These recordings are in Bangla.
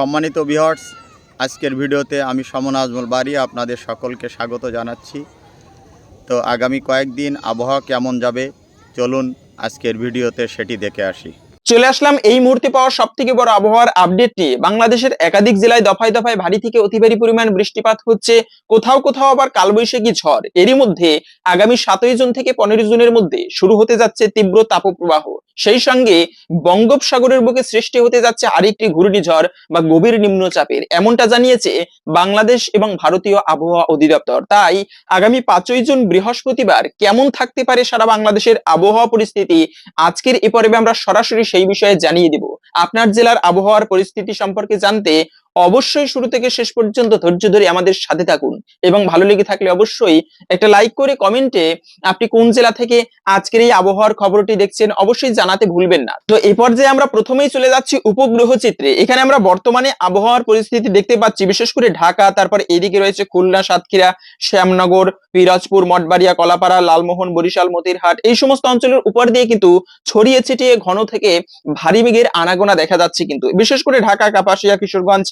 সম্মানিত বিহর্স আজকের ভিডিওতে আমি সমন আজমল বাড়ি আপনাদের সকলকে স্বাগত জানাচ্ছি। তো আগামী কয়েকদিন আবহাওয়া কেমন যাবে? চলুন আজকের ভিডিওতে সেটি দেখে আসি। চলে আসলাম এই মুহূর্তে পাওয়া সব থেকে বড় আবহাওয়ার আপডেট নিয়ে বাংলাদেশের একাধিক জেলায় দফায় দফায় ভারী থেকে অতি ভারী পরিমাণ বৃষ্টিপাত হচ্ছে। কোথাও কোথাও আবার কালবৈশাখী ঝড়। এরই মধ্যে আগামী সাতই জুন থেকে পনেরো জুনের মধ্যে শুরু হতে যাচ্ছে তীব্র তাপপ্রবাহ। সেই সঙ্গে বঙ্গোপসাগরের বুকে সৃষ্টি হতে যাচ্ছে আরেকটি ঘূর্ণিঝড় বা গভীর নিম্নচাপের। এমনটা জানিয়েছে বাংলাদেশ এবং ভারতীয় আবহাওয়া অধিদপ্তর। তাই আগামী পাঁচই জুন বৃহস্পতিবার কেমন থাকতে পারে সারা বাংলাদেশের আবহাওয়া পরিস্থিতি, আজকের এ পর্বে আমরা সরাসরি সেই বিষয়ে জানিয়ে দিব। আপনার জেলার আবহাওয়ার পরিস্থিতি সম্পর্কে জানতে অবশ্যই শুরু থেকে শেষ পর্যন্ত ধৈর্য ধরে আমাদের সাথে থাকুন এবং ভালো লেগে থাকলে অবশ্যই একটা লাইক করে কমেন্টে আপনি কোন জেলা থেকে আজকের এই আবহাওয়ার খবরটি দেখছেন অবশ্যই জানাতে ভুলবেন না। তো এই পর্যায়ে আমরা প্রথমেই চলে যাচ্ছি উপগ্রহ চিত্রে এখানে আমরা বর্তমানে আবহাওয়ার পরিস্থিতি দেখতে পাচ্ছি, বিশেষ করে ঢাকা, তারপর এদিকে রয়েছে খুলনা, সাতক্ষীরা, শ্যামনগর, পিরাজপুর, মঠবাড়িয়া, কলাপাড়া, লালমোহন, বরিশাল, মতিরহাট এই সমস্ত অঞ্চলের উপর দিয়ে কিন্তু ছড়িয়ে ছিটিয়ে ঘন থেকে ভারী মেঘের আনাগোনা দেখা যাচ্ছে কিন্তু। বিশেষ করে ঢাকা, কাপাসিয়া, কিশোরগঞ্জ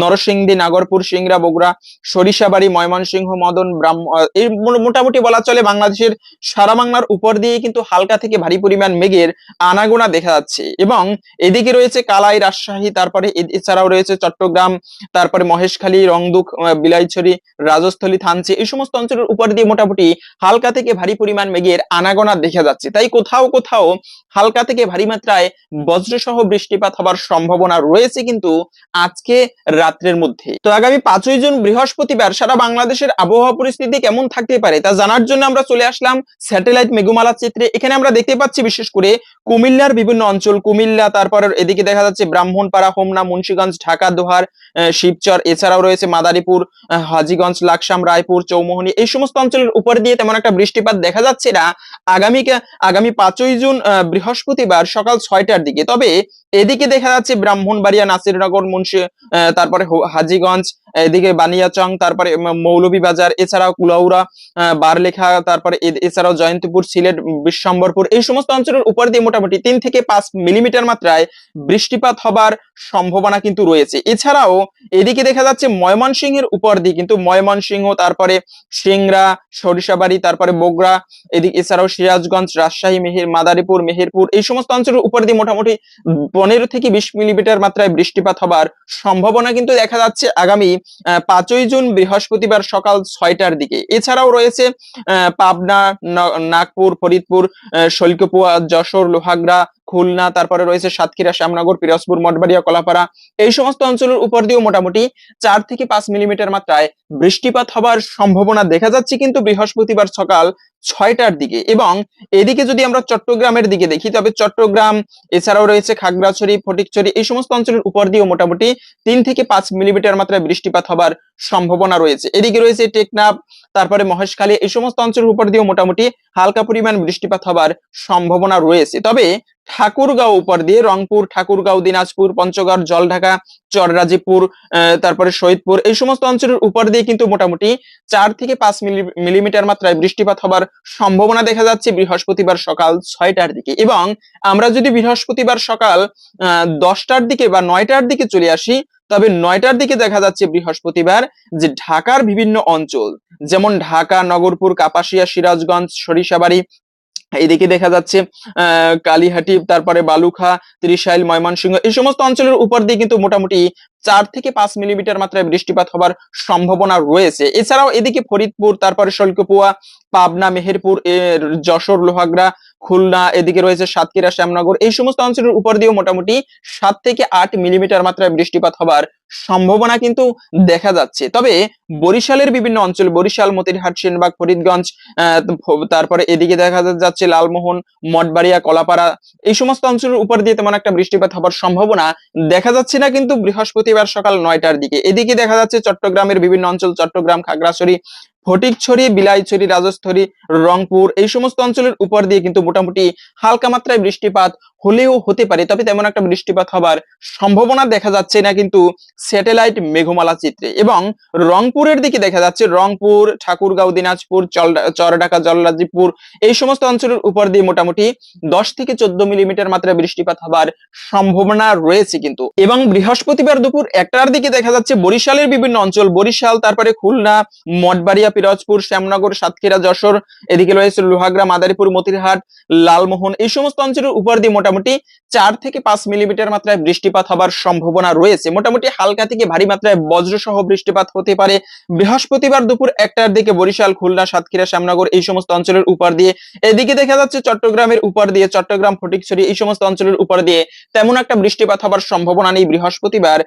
নরসিংদী, নাগরপুর, সিংড়া, বগুড়া, সরিষাবাড়ি, ময়মনসিংহ, মদন, ব্রাহ্ম এই মোটামুটি বলা চলে বাংলাদেশের সারা বাংলার উপর দিয়ে কিন্তু হালকা থেকে ভারী পরিমাণ মেঘের আনাগোনা দেখা যাচ্ছে। এবং এদিকে রয়েছে কালাই, রাজশাহী, তারপরে এছাড়াও রয়েছে চট্টগ্রাম, তারপরে মহেশখালী, রংদুক বিলাইছড়ি, রাজস্থলী, থানচি, এই সমস্ত অঞ্চলের উপর দিয়ে মোটামুটি হালকা থেকে ভারী পরিমাণ মেঘের আনাগোনা দেখা যাচ্ছে। তাই কোথাও কোথাও হালকা থেকে ভারী মাত্রায় বজ্রসহ বৃষ্টিপাত হবার সম্ভাবনা রয়েছে কিন্তু আজকে রাত্রের মধ্যে। তো আগামী পাঁচই জুন বৃহস্পতিবার সারা বাংলাদেশের আবহাওয়া পরিস্থিতি কেমন থাকতে পারে তা জানার জন্য আমরা চলে আসলাম স্যাটেলাইট মেঘমালা চিত্রে। এখানে আমরা দেখতে পাচ্ছি বিশেষ করে কুমিল্লার বিভিন্ন অঞ্চল, কুমিল্লা, তারপর এদিকে দেখা যাচ্ছে ব্রাহ্মণপাড়া, হোমনা, মুন্সিগঞ্জ, ঢাকা, দোহার শিবচর, এছাড়াও রয়েছে মাদারীপুর হাজীগঞ্জ, লাকসাম, রায়পুর, চৌমোহনী। এই সমস্ত অঞ্চলের উপর দিয়ে তেমন একটা বৃষ্টিপাত দেখা যাচ্ছে না আগামী আগামী পাঁচই জুন বৃহস্পতিবার সকাল ছয়টার দিকে। তবে এদিকে দেখা যাচ্ছে ব্রাহ্মণবাড়িয়া, নাসিরনগর, মুন্সি তারপরে হাজিগঞ্জ এদিকে বানিয়াচং, তারপরে মৌলভীবাজার এছাড়াও কুলাউড়া বারলেখা, তারপরে এছাড়াও জয়ন্তপুর, সিলেট, বিশ্বম্বরপুর, এই সমস্ত অঞ্চলের উপর দিয়ে মোটামুটি তিন থেকে পাঁচ মিলিমিটার মাত্রায় বৃষ্টিপাত হবার সম্ভাবনা কিন্তু রয়েছে। এছাড়াও এদিকে দেখা যাচ্ছে ময়মনসিংহের উপর দিয়ে কিন্তু ময়মনসিংহ, তারপরে সিংরা সরিষাবাড়ি, তারপরে বগুড়া, এদিকে এছাড়াও সিরাজগঞ্জ, রাজশাহী, মেহের, মাদারীপুর, মেহেরপুর, এই সমস্ত অঞ্চলের উপর দিয়ে মোটামুটি পনেরো থেকে বিশ মিলিমিটার মাত্রায় বৃষ্টিপাত হবার সম্ভাবনা কিন্তু দেখা যাচ্ছে আগামী পাঁচই জুন বৃহস্পতিবার সকাল ছয়টার দিকে। এছাড়াও রয়েছে পাবনা নাগপুর ফরিদপুর আহ, শৈলকুপা যশোর লোহাগড়া খুলনা তারপরে রয়েছে সাতক্ষীরা শ্যামনগর পিরোজপুর মঠবাড়িয়া কলাপাড়া। এই সমস্ত অঞ্চলের উপর দিয়েও মোটামুটি চার থেকে পাঁচ মিলিমিটার মাত্রায় বৃষ্টিপাত হবার সম্ভাবনা দেখা যাচ্ছে কিন্তু বৃহস্পতিবার সকাল ছয়টার দিকে এবং এদিকে যদি আমরা চট্টগ্রামের দিকে দেখি, তবে চট্টগ্রাম, এছাড়াও রয়েছে খাগড়াছড়ি, ফটিকছড়ি, এই সমস্ত অঞ্চলের উপর দিয়েও মোটামুটি তিন থেকে পাঁচ মিলিমিটার মাত্রায় বৃষ্টিপাত হবার সম্ভাবনা রয়েছে। এদিকে রয়েছে টেকনাফ, তারপরে মহেশখালী, এই সমস্ত অঞ্চলের উপর দিয়েও মোটামুটি হালকা পরিমাণ বৃষ্টিপাত হবার সম্ভাবনা রয়েছে। তবে ঠাকুরগাঁও উপর দিয়ে রংপুর, ঠাকুরগাঁও, দিনাজপুর, পঞ্চগড়, জলঢাকা চররাজীপুর তারপরে শহীদপুর এই সমস্ত অঞ্চলের উপর দিয়ে কিন্তু মোটামুটি চার থেকে পাঁচ মিলি- মিলিমিটার মাত্রায় বৃষ্টিপাত হবার সম্ভাবনা দেখা যাচ্ছে বৃহস্পতিবার সকাল ছয়টার দিকে। এবং আমরা যদি বৃহস্পতিবার সকাল দশটার দিকে বা নয়টার দিকে চলে আসি, তবে নয়টার দিকে দেখা যাচ্ছে বৃহস্পতিবার যে ঢাকার বিভিন্ন অঞ্চল, যেমন ঢাকা, নগরপুর, কাপাসিয়া, সিরাজগঞ্জ, সরিষাবাড়ি এদিকে দেখা যাচ্ছে কালীহাটি, তারপরে বালুখা, ত্রিশাইল, ময়মনসিংহ, এই সমস্ত অঞ্চলের উপর দিয়ে কিন্তু মোটামুটি চার থেকে পাঁচ মিলিমিটার মাত্রায় বৃষ্টিপাত হবার সম্ভাবনা রয়েছে। এছাড়াও এদিকে ফরিদপুর, তারপরে শৈলকুপুয়া, পাবনা, মেহেরপুর যশোর, লোহাগড়া খুলনা, এদিকে রয়েছে সাতক্ষীরা, শ্যামনগর। এই সমস্ত অঞ্চলের উপর দিয়েও মোটামুটি সাত থেকে আট মিলিমিটার মাত্রায় বৃষ্টিপাত হবার সম্ভাবনা কিন্তু দেখা যাচ্ছে। তবে বরিশালের বিভিন্ন অঞ্চল, বরিশাল, মতিরহাট, সেনবাগ, ফরিদগঞ্জ তারপরে এদিকে দেখা যাচ্ছে লালমোহন, মঠবাড়িয়া, কলাপাড়া, এই সমস্ত অঞ্চলের উপর দিয়ে তেমন একটা বৃষ্টিপাত হবার সম্ভাবনা দেখা যাচ্ছে না কিন্তু বৃহস্পতিবার সকাল নয়টার দিকে। এদিকে দেখা যাচ্ছে চট্টগ্রামের বিভিন্ন অঞ্চল, চট্টগ্রাম, খাগড়াছড়ি ফটিকছড়ি বিলাইছড়ি রাজস্থলী রংপুর এই সমস্ত অঞ্চলের উপর দিয়ে কিন্তু মোটামুটি হালকা মাত্রায় বৃষ্টিপাত হলেও হতে পারে, তবে তেমন একটা বৃষ্টিপাত হবার সম্ভাবনা দেখা যাচ্ছে না কিন্তু স্যাটেলাইট মেঘমালা চিত্রে। এবং রংপুরের দিকে দেখা যাচ্ছে, রংপুর, ঠাকুরগাঁও, দিনাজপুর চরডাকা চরঢাকা জলরাজীবপুর এই সমস্ত অঞ্চলের উপর দিয়ে মোটামুটি দশ থেকে চোদ্দ মিলিমিটার মাত্রায় বৃষ্টিপাত হবার সম্ভাবনা রয়েছে কিন্তু। এবং বৃহস্পতিবার দুপুর একটার দিকে দেখা যাচ্ছে, বরিশালের বিভিন্ন অঞ্চল, বরিশাল, তারপরে খুলনা, মঠবাড়িয়া, পিরোজপুর, শ্যামনগর, সাতক্ষীরা, যশোর, এদিকে রয়েছে লোহাগ্রা, মাদারীপুর, মতিরহাট, লালমোহন, এই সমস্ত অঞ্চলের উপর দিয়ে মোটামুটি চার থেকে পাঁচ মিলিমিটার মাত্রায় বৃষ্টিপাত হবার সম্ভাবনা রয়েছে। মোটামুটি হালকা থেকে ভারী মাত্রায় বজ্রসহ বৃষ্টিপাত হতে পারে। বৃহস্পতিবার দুপুর একটার দিকে বরিশাল, খুলনা, সাতক্ষীরা, শ্যামনগর এই সমস্ত অঞ্চলের উপর দিয়ে, এদিকে দেখা যাচ্ছে চট্টগ্রামের উপর দিয়ে, চট্টগ্রাম, ফটিকছড়ি এই সমস্ত অঞ্চলের উপর দিয়ে তেমন একটা বৃষ্টিপাত হবার সম্ভাবনা নেই বৃহস্পতিবার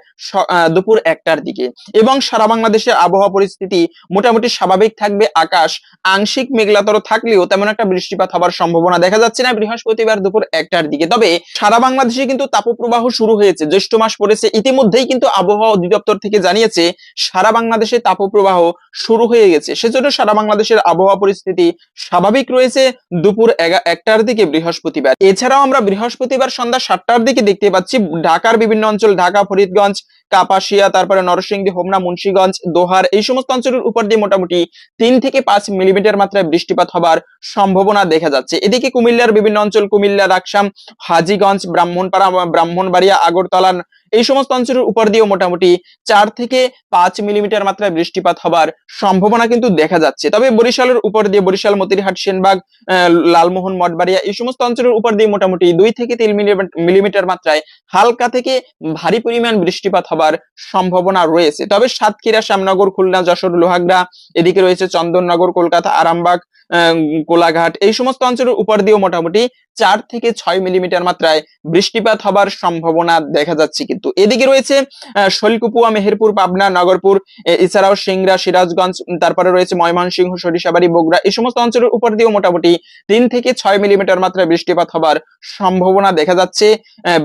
দুপুর একটার দিকে। এবং সারা বাংলাদেশে আবহাওয়া পরিস্থিতি মোটামুটি স্বাভাবিক থাকবে। আকাশ আংশিক মেঘলাতর থাকলেও তেমন একটা বৃষ্টিপাত হবার সম্ভাবনা দেখা যাচ্ছে না বৃহস্পতিবার দুপুর একটার দিকে। তবে সারা বাংলাদেশে কিন্তু তাপপ্রবাহ শুরু হয়েছে। জ্যৈষ্ঠ মাস পড়েছে। ইতিমধ্যেই কিন্তু আবহাওয়া অধিদপ্তর থেকে জানিয়েছে, সারা বাংলাদেশে তাপপ্রবাহ শুরু হয়ে গেছে। সেজন্য সারা বাংলাদেশের আবহাওয়া পরিস্থিতি স্বাভাবিক রয়েছে দুপুর একটার দিকে বৃহস্পতিবার। এছাড়াও আমরা বৃহস্পতিবার সন্ধ্যা সাতটার দিকে দেখতে পাচ্ছি ঢাকার বিভিন্ন অঞ্চল, ঢাকা, ফরিদগঞ্জ কাপাসিয়া, তারপরে নরসিংদী, হোমনা, মুন্সীগঞ্জ, দোহার এই সমস্ত অঞ্চলের উপর দিয়ে মোটামুটি তিন থেকে পাঁচ মিলিমিটার মাত্রায় বৃষ্টিপাত হবার সম্ভাবনা দেখা যাচ্ছে। এদিকে কুমিল্লার বিভিন্ন অঞ্চল, কুমিল্লা, রাকসাম, হাজিগঞ্জ, ব্রাহ্মণপাড়া, ব্রাহ্মণবাড়িয়া, আগরতলা এই সমস্ত অঞ্চলের উপর দিয়েও মোটামুটি চার থেকে পাঁচ মিলিমিটার মাত্রায় বৃষ্টিপাত হবার সম্ভাবনা কিন্তু দেখা যাচ্ছে। তবে বরিশালের উপর দিয়ে বরিশাল, মতিরহাট, সেনবাগ লালমোহন, মঠবাড়িয়া এই সমস্ত অঞ্চলের উপর দিয়ে মোটামুটি দুই থেকে তিন মিলি- মিলিমিটার মাত্রায় হালকা থেকে ভারী পরিমাণ বৃষ্টিপাত হবার সম্ভাবনা রয়েছে। তবে সাতক্ষীরা, শ্যামনগর, খুলনা, যশোর, লোহাগড়া, এদিকে রয়েছে চন্দননগর, কলকাতা, আরামবাগ কোলাঘাট এই সমস্ত অঞ্চলের উপর দিয়েও মোটামুটি চার থেকে ছয় মিলিমিটার মাত্রায় বৃষ্টিপাত হবার সম্ভাবনা দেখা যাচ্ছে কিন্তু। এদিকে রয়েছে শৈলকুপুয়া, মেহেরপুর, পাবনা, নগরপুর এছাড়াও সিংড়া, সিরাজগঞ্জ, তারপরে রয়েছে ময়মনসিংহ, সরিষাবাড়ি, বগুড়া, এই সমস্ত অঞ্চলের উপর দিয়েও মোটামুটি তিন থেকে ছয় মিলিমিটার মাত্রায় বৃষ্টিপাত হবার সম্ভাবনা দেখা যাচ্ছে।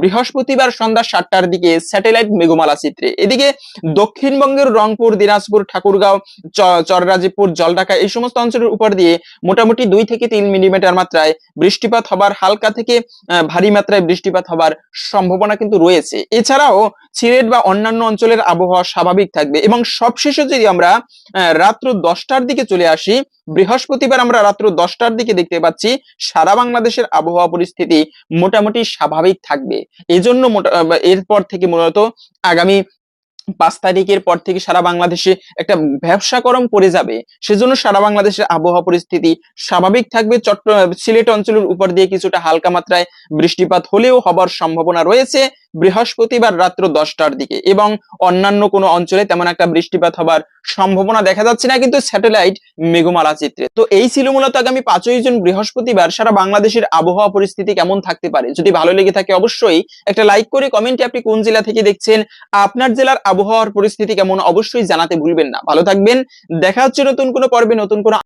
বৃহস্পতিবার সন্ধ্যা সাতটার দিকে স্যাটেলাইট মেঘমালা চিত্রে এদিকে দক্ষিণবঙ্গের রংপুর, দিনাজপুর, ঠাকুরগাঁও, চ- চররাজীবপুর, জলঢাকা এই সমস্ত অঞ্চলের উপর দিয়ে মোটামুটি দুই থেকে তিন মিলিমিটার মাত্রায় বৃষ্টিপাত হবার, হালকা থেকে ভারী মাত্রায় বৃষ্টিপাত হবার সম্ভাবনা কিন্তু রয়েছে। এছাড়াও সিলেট বা অন্যান্য অঞ্চলের আবহাওয়া স্বাভাবিক থাকবে এবং সবশেষে যদি আমরা রাত্র দশটার দিকে চলে আসি, বৃহস্পতিবার আমরা রাত্র দশটার দিকে দেখতে পাচ্ছি সারা বাংলাদেশের আবহাওয়া পরিস্থিতি মোটামুটি স্বাভাবিক থাকবে। এজন্য এরপর থেকে মূলত আগামী পাঁচ তারিখের পর থেকে সারা বাংলাদেশে একটা ব্যবসা গরম পড়ে যাবে। সেজন্য সারা বাংলাদেশের আবহাওয়া পরিস্থিতি স্বাভাবিক থাকবে। চট্ট সিলেট অঞ্চলের উপর দিয়ে কিছুটা হালকা মাত্রায় বৃষ্টিপাত হলেও হবার সম্ভাবনা রয়েছে। বৃহস্পতিবার রাত্র দশটার দিকে এবং অন্যান্য কোনো অঞ্চলে তেমন একটা বৃষ্টিপাত হবার সম্ভাবনা দেখা যাচ্ছে না, কিন্তু স্যাটেলাইট মেঘমালা চিত্রে। তো এই ছিল মূলত আগামী পাঁচই জুন বৃহস্পতিবার সারা বাংলাদেশের আবহাওয়া পরিস্থিতি কেমন থাকতে পারে। যদি ভালো লেগে থাকে অবশ্যই একটা লাইক করে কমেন্টে আপনি কোন জেলা থেকে দেখছেন, আপনার জেলার আবহাওয়ার পরিস্থিতি কেমন অবশ্যই জানাতে ভুলবেন না। ভালো থাকবেন, দেখা হচ্ছে নতুন কোনো পর্বে, নতুন কোনো